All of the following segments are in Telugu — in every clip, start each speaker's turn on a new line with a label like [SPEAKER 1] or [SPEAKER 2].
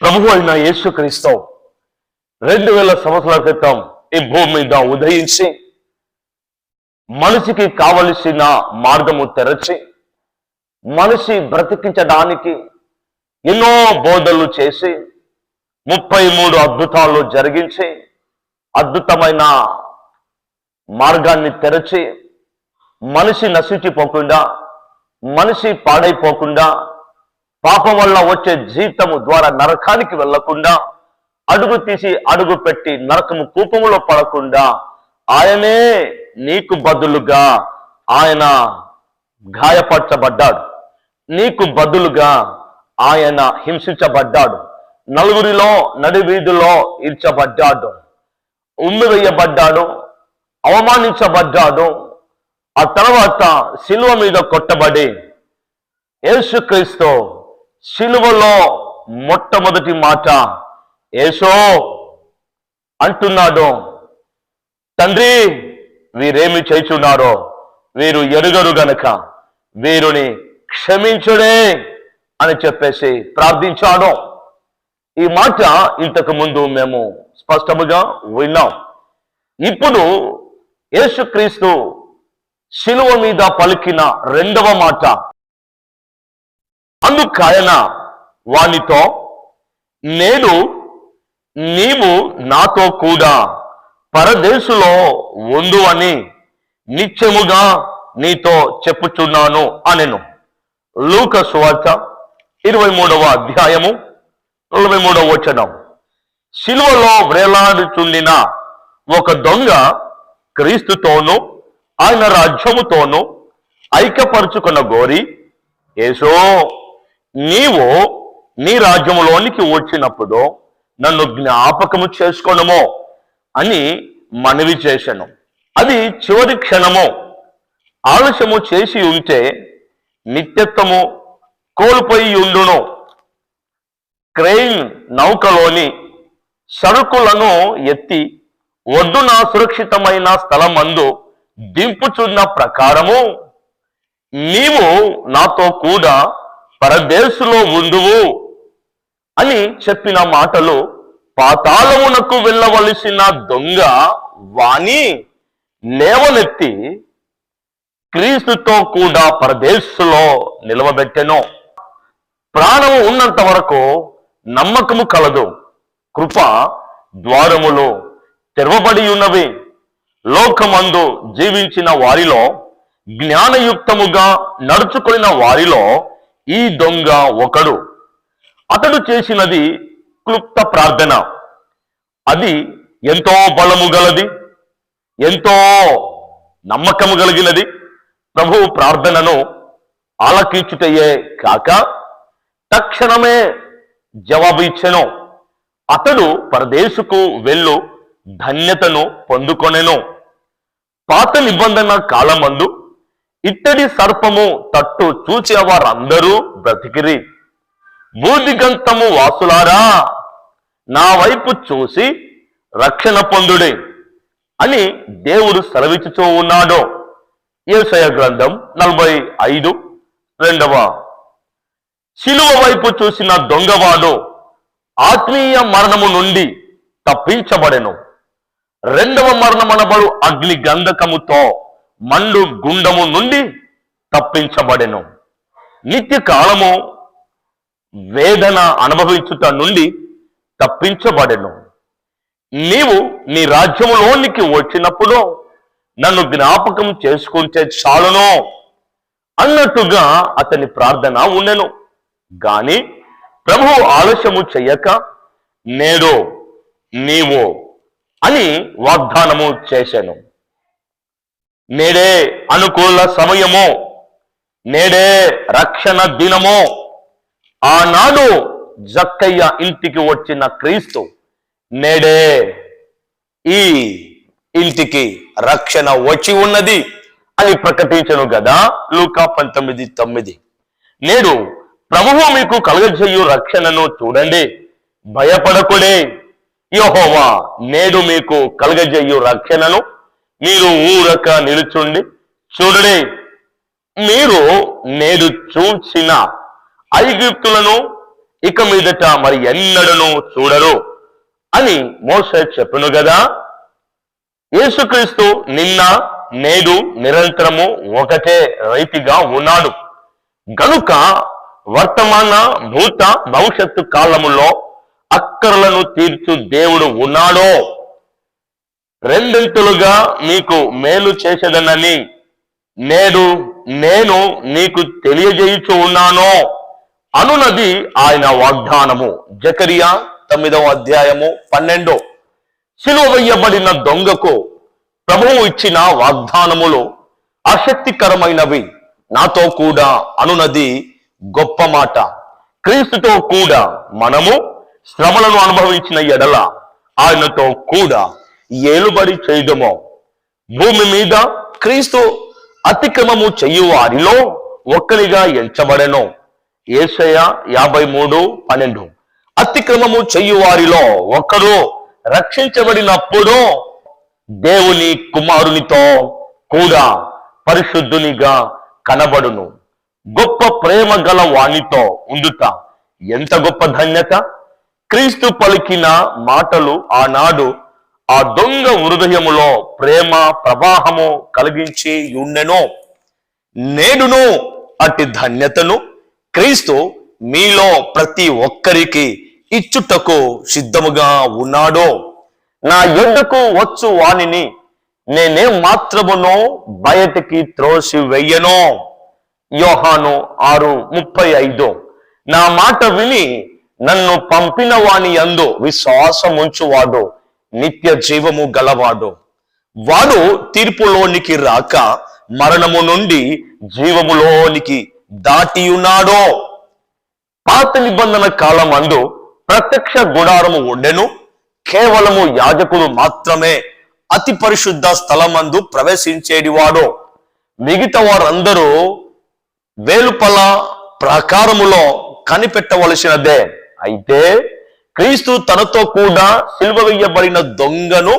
[SPEAKER 1] ప్రభు అయిన యేసుక్రీస్తు రెండు వేల సంవత్సరాల క్రితం ఈ భూమి మీద ఉదయించి మనిషికి కావలసిన మార్గము తెరచి మనిషి బ్రతికించడానికి ఎన్నో బోధలు చేసి ముప్పై మూడు అద్భుతాలు జరిగించి అద్భుతమైన మార్గాన్ని తెరచి మనిషి నశించిపోకుండా మనిషి పాడైపోకుండా పాపం వల్ల వచ్చే జీతము ద్వారా నరకానికి వెళ్ళకుండా అడుగు తీసి అడుగు పెట్టి నరకము కూపములో పడకుండా ఆయనే నీకు బదులుగా ఆయన గాయపరచబడ్డాడు. నీకు బదులుగా ఆయన హింసించబడ్డాడు. నలుగురిలో నడివీధిలో ఇర్చబడ్డాడు ఉమ్మి వేయబడ్డాడు. అవమానించబడ్డాడు. ఆ తర్వాత శిలువ మీద కొట్టబడి యేసుక్రీస్తు శిలువలో మొట్టమొదటి మాట ఏసో అంటున్నాడు. తండ్రి వీరేమి చేయుచున్నారో వీరు ఎరుగరు గనక. వీరుని క్షమించుడే అని చెప్పేసి ప్రార్థించాడు. ఈ మాట ఇంతకు ముందు మేము స్పష్టముగా విన్నాం. ఇప్పుడు యేసుక్రీస్తు శిలువ మీద పలికిన రెండవ మాట అందుకాయన వానితో నేను నీవు నాతో కూడా పరదేశులో ఉండు అని నిత్యముగా నీతో చెప్పుచున్నాను అనెను. లూక సువార్త ఇరవై మూడవ అధ్యాయము నలభై మూడవ వచనం. శిలువలో వేలాడుచుండిన ఒక దొంగ క్రీస్తుతోనూ ఆయన రాజ్యముతోనూ ఐక్యపరుచుకున్న గోరి యేసో నీవు నీ రాజ్యములోనికి వచ్చినప్పుడు నన్ను జ్ఞాపకము చేసుకోనమో అని మనవి చేశాను. అది చివరి క్షణము. ఆలస్యము చేసి ఉంటే నిత్యత్వము కోల్పోయి ఉండును. క్రెయిన్ నౌకలోని సరుకులను ఎత్తి ఒడ్డున సురక్షితమైన స్థలమందు దింపుచున్న ప్రకారము నీవు నాతో కూడా పరదేశులో ఉండువు అని చెప్పిన మాటలు పాతాళమునకు వెళ్ళవలసిన దొంగ వాణి లేవనెత్తి క్రీస్తుతో కూడా పరదేశులో నిలవబెట్టెను. ప్రాణము ఉన్నంత వరకు నమ్మకము కలదు. కృప ద్వారములు తెరవబడి ఉన్నవి. లోకమందు జీవించిన వారిలో జ్ఞానయుక్తముగా నడుచుకున్న వారిలో ఈ దొంగ ఒకడు. అతడు చేసినది క్లుప్త ప్రార్థన. అది ఎంతో బలము గలది ఎంతో నమ్మకము కలిగినది. ప్రభు ప్రార్థనను ఆలకించుటయే కాక తక్షణమే జవాబు ఇచ్చెను. అతడు పరదేశుకు వెళ్ళు ధన్యతను పొందుకొనెను. పాత నిబంధన కాలమందు ఇట్టడి సర్పము తట్టు చూచే వారందరూ బ్రతికిరి. బూదిగంతము వాసులారా నా వైపు చూసి రక్షణ పొందుడే అని దేవుడు సెలవిచ్చుతూ ఉన్నాడు. ఏసయ గ్రంథం నలభై ఐదు రెండవ. శిలువ వైపు చూసిన దొంగవాడు ఆత్మీయ మరణము నుండి తప్పించబడెను. రెండవ మరణమనబడు అగ్ని గంధకముతో మండు గుండము నుండి తప్పించబడెను. నిత్య కాలము వేదన అనుభవించుట నుండి తప్పించబడెను. నీవు నీ రాజ్యములోనికి వచ్చినప్పుడు నన్ను జ్ఞాపకం చేసుకుంటే చాలును అన్నట్టుగా అతని ప్రార్థన ఉండెను. గాని ప్రభు ఆలస్యము చెయ్యక నేడు నీవు అని వాగ్దానము చేశాను. నేడే అనుకూల సమయము నేడే రక్షణ దినము. ఆనాడు జక్కయ్య ఇంటికి వచ్చిన క్రీస్తు నేడే ఈ ఇంటికి రక్షణ వచ్చి ఉన్నది అని ప్రకటించను కదా లూకా పంతొమ్మిది తొమ్మిది. నేడు ప్రభువు మీకు కలుగజేయు రక్షణను చూడండి. భయపడకుడే. యహోవా నేడు మీకు కలుగజేయు రక్షణను మీరు ఊరక నిలుచుండి చూడడే. మీరు నేడు చూసిన ఐగుప్తులను ఇక మీదట మరి ఎన్నడను చూడరు అని మోస చెప్పును కదా యేసుక్రీస్తు నిన్న నేడు నిరంతరము ఒకటే రైతిగా ఉన్నాడు. గనుక వర్తమాన భూత భవిష్యత్తు కాలములో అక్కర్లను తీర్చు దేవుడు ఉన్నాడో రెండింతలుగా మీకు మేలు చేసేదనని నేడు నేను నీకు తెలియజేయుచు ఉన్నానో అనునది ఆయన వాగ్దానము. జకరియా తొమ్మిదవ అధ్యాయము పన్నెండు. సిలువ వేయబడిన దొంగకు ప్రభువు ఇచ్చిన వాగ్దానములు ఆసక్తికరమైనవి. నాతో కూడా అనునది గొప్ప మాట. క్రీస్తుతో కూడా మనము శ్రమలను అనుభవించిన ఎడల ఆయనతో కూడా ఏలుబడి చేయడము భూమి మీద క్రీస్తు అతిక్రమము చెయ్యు వారిలో ఒక్కరిగా ఎంచబడెను. ఏసయ యాభై మూడు పన్నెండు. అతిక్రమము చెయ్యు వారిలో ఒకరు రక్షించబడినప్పుడు దేవుని కుమారునితో కూడా పరిశుద్ధునిగా కనబడును. గొప్ప ప్రేమ గల వానితో ఉండుట ఎంత గొప్ప ధన్యత? క్రీస్తు పలికిన మాటలు ఆనాడు ఆ దొంగ హృదయములో ప్రేమ ప్రవాహము కలిగించి ఉండెను నేడును అట్టి ధన్యతను క్రీస్తు మీలో ప్రతి ఒక్కరికి ఇచ్చుటకు సిద్ధముగా ఉన్నాడో. నా యొద్దకు వచ్చు వానిని నేనేం మాత్రమునో బయటికి త్రోసి వెయ్యను యోహాను ఆరు ముప్పై ఐదు. నా మాట విని నన్ను పంపిన వాణి అందు విశ్వాసముంచువాడు. నిత్య జీవము గలవాడు. వాడు తీర్పులోనికి రాక మరణము నుండి జీవములోనికి దాటి ఉన్నాడో పాత నిబంధన కాలం అందు ప్రత్యక్ష గుడారము ఉండెను. కేవలము యాజకుడు మాత్రమే అతి పరిశుద్ధ స్థలమందు ప్రవేశించేడివాడు. మిగతా వారందరూ వేలుపల ప్రాకారములో కనిపెట్టవలసినదే. అయితే క్రీస్తు తనతో కూడా సిల్వ వేయబడిన దొంగను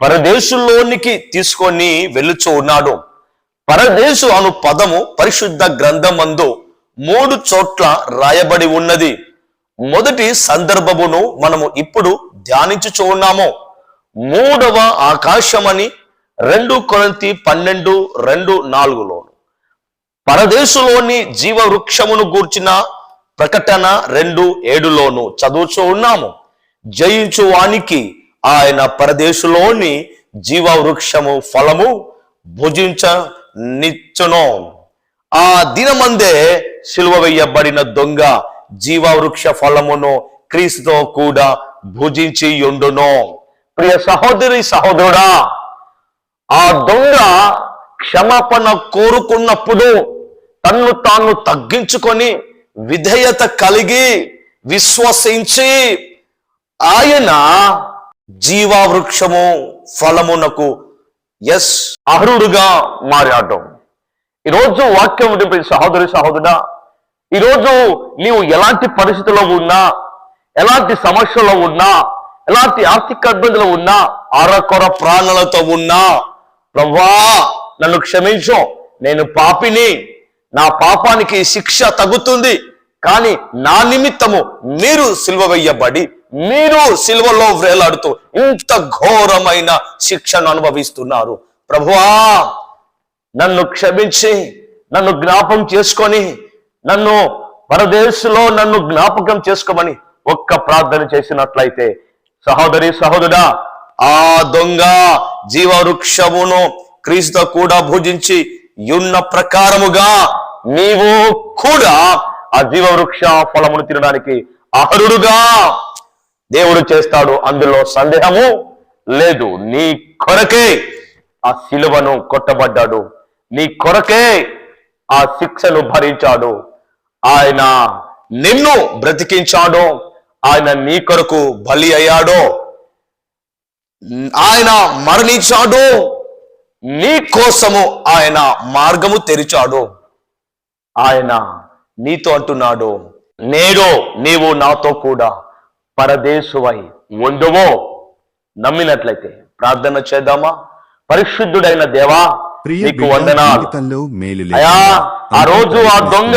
[SPEAKER 1] పరదేశంలోనికి తీసుకొని వెళ్ళుచూ ఉన్నాడు. పరదేశు అను పదము పరిశుద్ధ గ్రంథమందు మూడు చోట్ల రాయబడి ఉన్నది. మొదటి సందర్భమును మనము ఇప్పుడు ధ్యానించుచూ ఉన్నాము. మూడవ ఆకాశమని రెండు కొరంతి పన్నెండు రెండు నాలుగులోను. పరదేశులోని జీవ వృక్షమును గూర్చిన ప్రకటన రెండు ఏడులోను చదువుచూ ఉన్నాము. జయించు వానికి ఆయన పరదేశులోని జీవ వృక్షము ఫలము భుజించ నిచ్చును ఆ దినమందే సిలువ వేయబడిన దొంగ జీవ వృక్ష ఫలమును క్రీస్తుతో కూడా భుజించి ఉండును ప్రియ సహోదరి సహోదరుడా ఆ దొంగ క్షమాపణ కోరుకున్నప్పుడు తన్ను తాను తగ్గించుకొని విధేయత కలిగి విశ్వసించి ఆయన జీవావృక్షము ఫలమునకు ఎస్ అర్హుడుగా మారాడడం ఈరోజు వాక్యం ఉంటుంది సహోదరి సహోదరుడా ఈరోజు నీవు ఎలాంటి పరిస్థితుల్లో ఉన్నా ఎలాంటి సమస్యలో ఉన్నా ఎలాంటి ఆర్థిక ఇబ్బందులు ఉన్నా అరకొర ప్రాణాలతో ఉన్నా ప్రభా నన్ను క్షమించు నేను పాపిని నా పాపానికి శిక్ష తగ్గుతుంది కానీ నా నిమిత్తము మీరు సిల్వ వేయబడి మీరు సిల్వలో వేలాడుతూ ఇంత ఘోరమైన శిక్షను అనుభవిస్తున్నారు. ప్రభువా నన్ను క్షమించి నన్ను జ్ఞాపం చేసుకొని నన్ను పరదేశంలో నన్ను జ్ఞాపకం చేసుకోమని ఒక్క ప్రార్థన చేసినట్లయితే సహోదరి సహోదరా ఆ దొంగ జీవవృక్షమును క్రీస్తు కూడా భుజించి ఉన్న ప్రకారముగా నీవు కూడా ఆ జీవవృక్ష ఫలమును తినడానికి అహరుడుగా దేవుడు చేస్తాడు. అందులో సందేహము లేదు. నీ కొరకే ఆ శిలువను కొట్టబడ్డాడు. నీ కొరకే ఆ శిక్షను భరించాడు. ఆయన నిన్ను బ్రతికించాడు ఆయన నీ కొరకు బలి అయ్యాడో ఆయన మరణించాడు నీ కోసము ఆయన మార్గము తెరిచాడు. ఆయన నీతో అంటున్నాడు నేడు నీవు నాతో కూడా పరదేశువై ఉండువో నమ్మినట్లయితే ప్రార్థన చేద్దామా పరిశుద్ధుడైన దేవా నీకు వందనాలు అయా ఆ రోజు ఆ దొంగ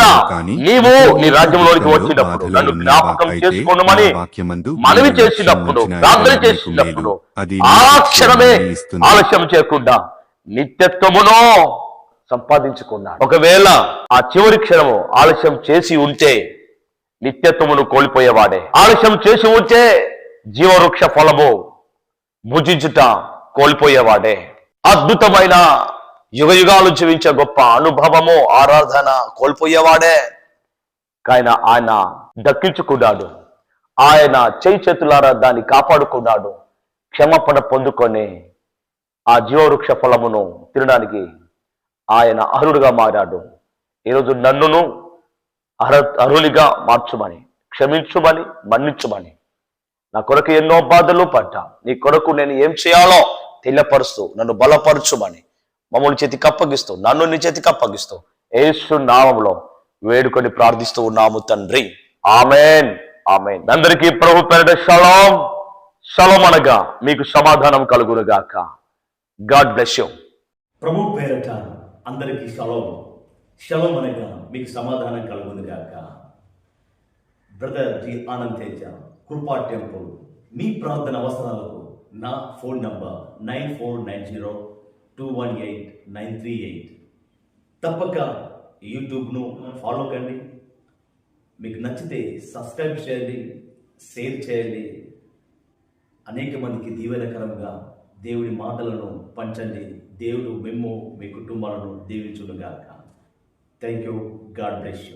[SPEAKER 1] నీవు నీ రాజ్యంలోనికి వచ్చినప్పుడు నన్ను? జ్ఞాపకం
[SPEAKER 2] అయితే
[SPEAKER 1] చేసుకోండమని
[SPEAKER 2] నా వాక్యమందు
[SPEAKER 1] మనవి చేసినప్పుడు ప్రార్థన చేసినప్పుడు ఆ క్షణమే. ఆలస్యం చేయకుండా నిత్యత్వమును సంపాదించుకున్నాడు. ఒకవేళ ఆ చివరి క్షణము ఆలస్యం చేసి ఉంటే నిత్యత్వమును కోల్పోయేవాడే. ఆలస్యం చేసి ఉంటే జీవవృక్ష ఫలము భుజించుట కోల్పోయేవాడే. అద్భుతమైన యుగ యుగాలు జీవించే గొప్ప అనుభవము ఆరాధన కోల్పోయేవాడే. ఆయన ఆయన దక్కించుకున్నాడు. ఆయన చేయి చేతులారా దాన్ని కాపాడుకున్నాడు. క్షమపణ పొందుకొని ఆ జీవవృక్ష ఫలమును తినడానికి ఆయన అర్హుడుగా మారాడు. ఈరోజు నన్నును అర్హ అర్హునిగా మార్చుమని క్షమించుమని మన్నించుమని నా కొరకు ఎన్నో బాధలు పడ్డా. నీ కొరకు నేను ఏం చేయాలో తెలియపరుస్తూ నన్ను బలపరచుమని మమ్మల్ని చేతికి అప్పగిస్తూ నన్ను నీ చేతికి అప్పగిస్తూ ఏసు నామంలో వేడుకొని ప్రార్థిస్తూ ఉన్నాము తండ్రి. ఆమెన్. ఆమెన్. అందరికీ ప్రభు పేరిట షలోం. షలోం అనగా మీకు సమాధానం కలుగునుగాక. God bless you.
[SPEAKER 3] ప్రభు పేరట అందరికీ శలం. శలం అనగా మీకు సమాధానం కలుగును గాక. బ్రదర్ జి ఆనంద్ తేజ కృపా టెంపుల్. మీ ప్రార్థన అవసరాలకు నా phone number nine four nine zero two one eight nine three eight. తప్పక యూట్యూబ్ను ఫాలో కండి. మీకు నచ్చితే సబ్స్క్రైబ్ చేయండి షేర్ చేయండి. అనేక మందికి దీవెనకరంగా దేవుడి మాటలను పంచండి. దేవుడు మేము మీ కుటుంబాలను దీవించునుగాక. Thank you God bless you